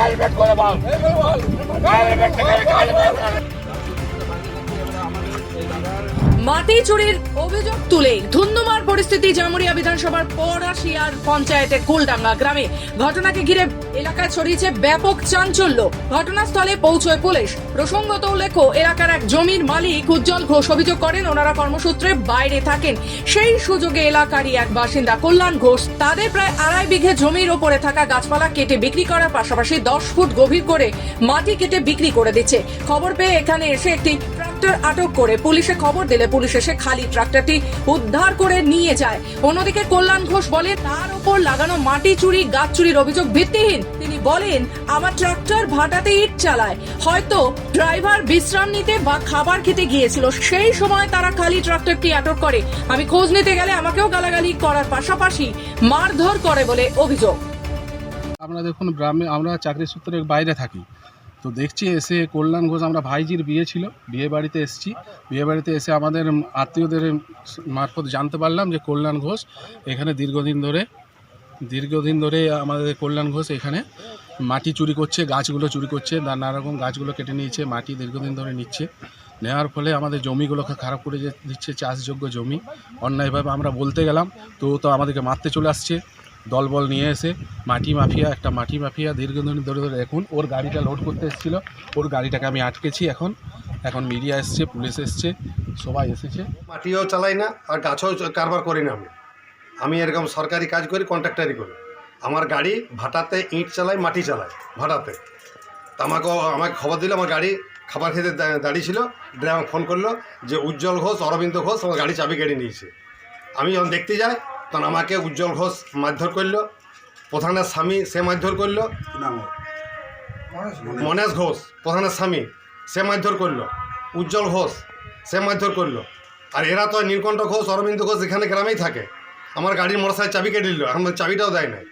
Helmet করে বল helmet থেকে গাড়ি বের করে। মাটি চুরির অভিযোগ তুলে ধুন্ধুমার পরিস্থিতি জামুরিয়া বিধানসভার পরাশিয়ার পঞ্চায়েতের কুলডাঙ্গা গ্রামে। ঘটনাকে ঘিরে এলাকায় ছড়িয়েছে ব্যাপক চাঞ্চল্য। ঘটনাস্থলে পৌঁছয় পুলিশ। প্রসঙ্গত উল্লেখ্য, এলাকার এক জমির মালিক উজ্জ্বল ঘোষ অভিযোগ করেন, ওনারা কর্মসূত্রে বাইরে থাকেন। সেই সুযোগে এলাকারই এক বাসিন্দা কল্যাণ ঘোষ তাদের প্রায় আড়াই বিঘে জমির ওপরে থাকা গাছপালা কেটে বিক্রি করার পাশাপাশি দশ ফুট গভীর করে মাটি কেটে বিক্রি করে দিচ্ছে। খবর পেয়ে এখানে এসে একটি ট্রাক্টর আটক করে পুলিশে খবর দিলে পুলিশ এসে খালি ট্রাক্টরটি উদ্ধার করে নিয়ে যায়। অন্যদিকে কল্যাণ ঘোষ বলে, তার উপর লাগানো মাটি চুরি, গাছ চুরির অভিযোগ ভিত্তিহীন। তিনি বলেন, আমার ট্রাক্টর ভাটাতে ইট চালায়। হয়তো ড্রাইভার বিশ্রাম নিতে বা খাবার খেতে গিয়েছিল। সেই সময় তারা খালি ট্রাক্টরটি আটক করে। আমি খোঁজ নিতে গেলে আমাকেও গালাগালি করার পাশাপাশি মারধর করে বলে অভিযোগ। আমরা দেখুন, গ্রামে আমরা চাকরি সূত্রে বাইরে থাকি। তো দেখছি এসে কল্যাণ ঘোষ, আমরা ভাইজির বিয়ে ছিল বিয়ে বাড়িতে এসেছি। বিয়ে বাড়িতে এসে আমাদের আত্মীয়দের মারফত জানতে পারলাম যে কল্যাণ ঘোষ এখানে দীর্ঘদিন ধরে দীর্ঘদিন ধরে আমাদের কল্যাণ ঘোষ এখানে মাটি চুরি করছে, গাছগুলো চুরি করছে নানা রকম গাছগুলো কেটে নিয়েছে, মাটি দীর্ঘদিন ধরে নিচ্ছে। নেওয়ার ফলে আমাদের জমিগুলোকে খারাপ করে দিচ্ছে, চাষযোগ্য জমি। অন্যায়ভাবে আমরা বলতে গেলাম, তো তো আমাদেরকে মারতে চলে আসছে। দলবল নিয়ে এসে মাটি মাফিয়া, একটা মাটি মাফিয়া দীর্ঘদিন ধরে ধরে এখন ওর গাড়িটা লোড করতে এসেছিল। ওর গাড়িটাকে আমি আটকেছি এখন। এখন মিডিয়া এসছে পুলিশ এসছে, সবাই এসেছে। মাটিও চালাই না, আর গাছও কারবার করি না আমি। আমি এরকম সরকারি কাজ করি কন্ট্রাক্টারি করি। আমার গাড়ি ভাটাতে ইট চালাই, মাটি চালাই, ভাটাতে। তা আমাকে আমাকে খবর দিল, আমার গাড়ি খাবার খেতে দা- দাঁড়িয়ে ছিল ড্রাইভার ফোন করল যে, উজ্জ্বল ঘোষ, অরবিন্দ ঘোষ আমার গাড়ি চাবি কেড়ে নিয়েছে। আমি যখন দেখতে যাই তখন আমাকে উজ্জ্বল ঘোষ মারধর করল। প্রধানের স্বামী সে মারধর করল। মনেশ ঘোষ প্রধানের স্বামী সে মারধর করল। উজ্জ্বল ঘোষ সে মারধর করল। আর এরা তো নীলকণ্ঠ ঘোষ অরবিন্দ ঘোষ এখানে গ্রামেই থাকে। আমার গাড়ির মোটরসাইকেল চাবি কেটে দিল এখন চাবিটাও দেয় নাই।